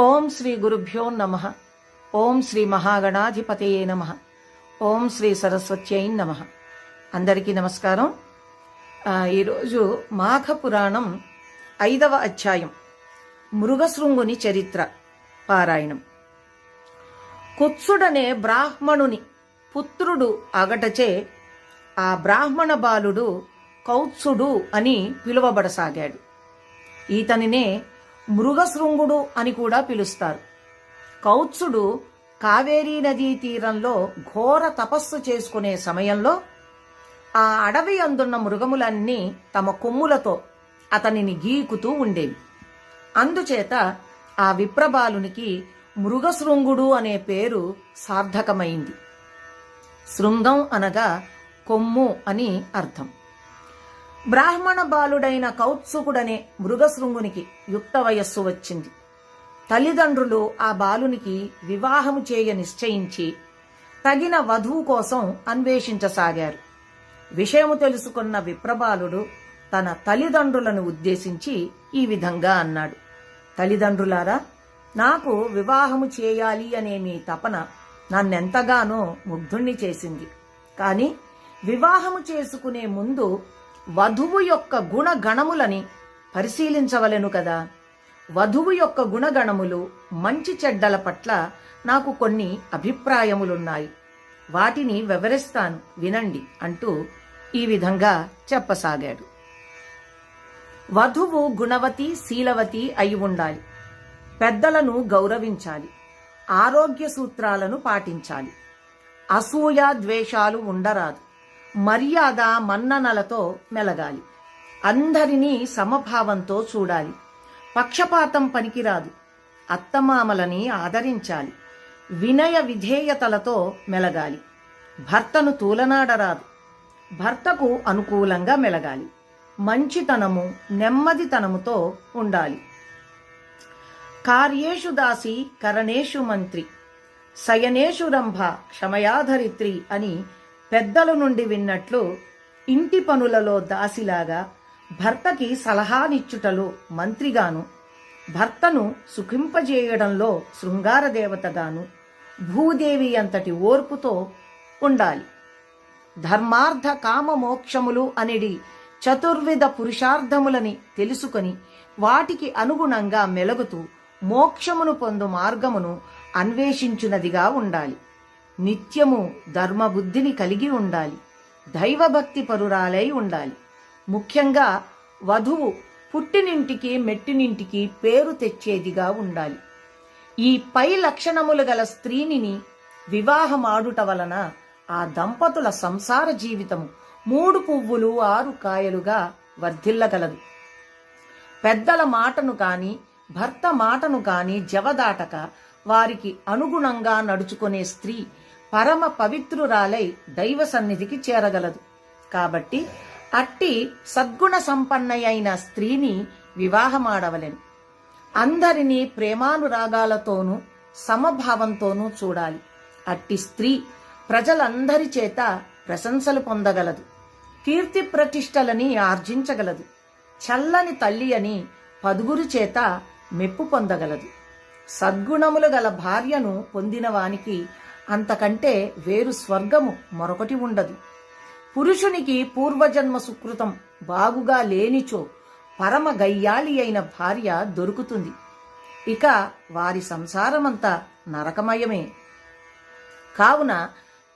ఓం శ్రీ గురుభ్యో నమ. ఓం శ్రీ మహాగణాధిపతయే నమ. ఓం శ్రీ సరస్వత్యై నమ. అందరికీ నమస్కారం. ఈరోజు మాఘపురాణం ఐదవ అధ్యాయం. మృగశృంగుని చరిత్ర పారాయణం. కుత్సుడనే బ్రాహ్మణుని పుత్రుడు అగటచే ఆ బ్రాహ్మణ బాలుడు కౌత్సుడు అని పిలువబడసాగాడు. ఈతనినే మృగశృంగుడు అని కూడా పిలుస్తారు. కౌత్సుడు కావేరీ నదీ తీరంలో ఘోర తపస్సు చేసుకునే సమయంలో ఆ అడవి అందున్న మృగములన్నీ తమ కొమ్ములతో అతనిని గీకుతూ ఉండేవి. అందుచేత ఆ విప్రబాలునికి మృగశృంగుడు అనే పేరు సార్థకమైంది. శృంగం అనగా కొమ్ము అని అర్థం. బ్రాహ్మణ బాలుడైన కౌత్సుకుడనే మృగశృంగునికి యుక్త వయస్సు వచ్చింది. తల్లిదండ్రులు ఆ బాలునికి వివాహము చేయ నిశ్చయించి తగిన వధువు కోసం అన్వేషించసాగారు. విషయము తెలుసుకున్న విప్రబాలుడు తన తల్లిదండ్రులను ఉద్దేశించి ఈ విధంగా అన్నాడు. తల్లిదండ్రులారా నాకు వివాహము చేయాలి అనే మీ తపన నన్నెంతగానో ముగ్ధుణ్ణి చేసింది. కాని వివాహము చేసుకునే ముందు వధువు యొక్క గుణగణములని పరిశీలించవలెను కదా. వధువు యొక్క గుణగణములు మంచి చెడ్డల పట్ల నాకు కొన్ని అభిప్రాయములున్నాయి. వాటిని వివరిస్తాను వినండి అంటూ ఈ విధంగా చెప్పసాగాడు. వధువు గుణవతి శీలవతి అయి ఉండాలి. పెద్దలను గౌరవించాలి. ఆరోగ్య సూత్రాలను పాటించాలి. అసూయ ద్వేషాలు ఉండరాదు. మర్యాద మన్ననలతో మెలగాలి. అందరినీ సమభావంతో చూడాలి. పక్షపాతం పనికిరాదు. అత్తమామలని ఆదరించాలి. వినయ విధేయతలతో మెలగాలి. భర్తను తూలనాడరాదు. భర్తకు అనుకూలంగా మెలగాలి. మంచితనము నెమ్మదితనముతో ఉండాలి. కార్యేషు దాసి కరణేషు మంత్రి శయనేషు రంభ క్షమయాధరిత్రి అని పెద్దల నుండి విన్నట్లు ఇంటి పనులలో దాసిలాగా భర్తకి సలహానిచ్చుటలో మంత్రిగాను భర్తను సుఖింపజేయడంలో శృంగార దేవతగాను భూదేవి అంతటి ఓర్పుతో ఉండాలి. ధర్మార్థ కామ మోక్షములు అనిడి చతుర్విధ పురుషార్థములని తెలుసుకొని వాటికి అనుగుణంగా మెలుగుతూ మోక్షమును పొందు మార్గమును అన్వేషించునదిగా ఉండాలి. నిత్యము ధర్మబుద్ధిని కలిగి ఉండాలి. దైవభక్తి పరురాలై ఉండాలి. ముఖ్యంగా వధువు పుట్టినింటికి మెట్టినింటికి పేరు తెచ్చేదిగా ఉండాలి. ఈ పై లక్షణములు గల స్త్రీని వివాహమాడుట వలన ఆ దంపతుల సంసార జీవితము మూడు పువ్వులు ఆరు కాయలుగా వర్ధిల్లగలదు. పెద్దల మాటను కాని భర్త మాటను కాని జవదాటక వారికి అనుగుణంగా నడుచుకునే స్త్రీ పరమ పవిత్రురాలై దైవ సన్నిధికి చేరగలదు. కాబట్టి అట్టి సద్గుణ సంపన్నయైన స్త్రీని వివాహమాడవలెను. అందరినీ ప్రేమానురాగాలతోనూ సమభావంతోనూ చూడాలి. అట్టి స్త్రీ ప్రజలందరి చేత ప్రశంసలు పొందగలదు. కీర్తి ప్రతిష్టలని ఆర్జించగలదు. చల్లని తల్లి అని పదుగురు చేత మెప్పు పొందగలదు. సద్గుణములు గల భార్యను పొందినవానికి అంతకంటే వేరు స్వర్గము మరొకటి ఉండదు. పురుషునికి పూర్వజన్మ సుకృతం బాగుగా లేనిచో పరమ గయ్యాళి అయిన భార్య దొరుకుతుంది. ఇక వారి సంసారమంతా నరకమయమే. కావున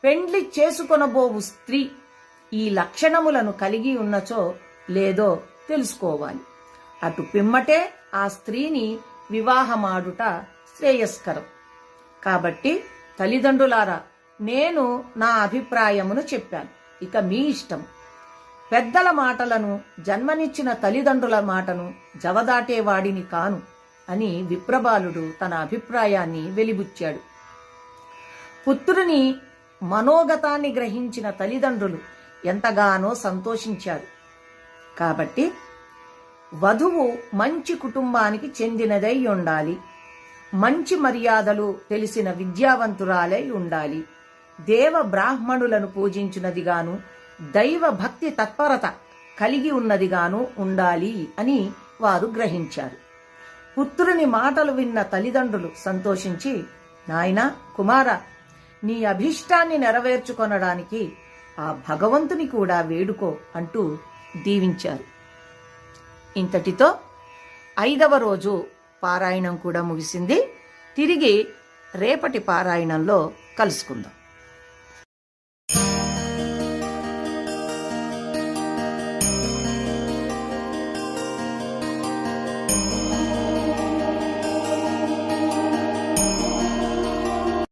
పెండ్లి చేసుకొనబోవు స్త్రీ ఈ లక్షణములను కలిగి ఉన్నచో లేదో తెలుసుకోవాలి. అటు పిమ్మటే ఆ స్త్రీని వివాహమాడుట శ్రేయస్కరం. కాబట్టి తల్లిదండ్రులారా నేను నా అభిప్రాయమును చెప్పాను. ఇక మీ ఇష్టం. పెద్దల మాటలను జన్మనిచ్చిన తల్లిదండ్రుల మాటను జవదాటేవాడిని కాను అని విప్రబాలుడు తన అభిప్రాయాన్ని వెలిబుచ్చాడు. పుత్రుని మనోగతాన్ని గ్రహించిన తల్లిదండ్రులు ఎంతగానో సంతోషించారు. కాబట్టి వధువు మంచి కుటుంబానికి చెందినదై ఉండాలి. మంచి మర్యాదలు తెలిసిన విద్యావంతురాలై ఉండాలి. దేవ బ్రాహ్మణులను పూజించినదిగాను దైవ భక్తి తత్పరత కలిగి ఉన్నదిగాను ఉండాలి అని వారు గ్రహించారు. పుత్రుని మాటలు విన్న తల్లిదండ్రులు సంతోషించి నాయనా కుమార నీ అభిష్టాన్ని నెరవేర్చుకొనడానికి ఆ భగవంతుని కూడా వేడుకో అంటూ దీవించారు. ఇంతటితో ఐదవ రోజు పారాయణం కూడా ముగిసింది. తిరిగి రేపటి పారాయణంలో కలుసుకుందాం.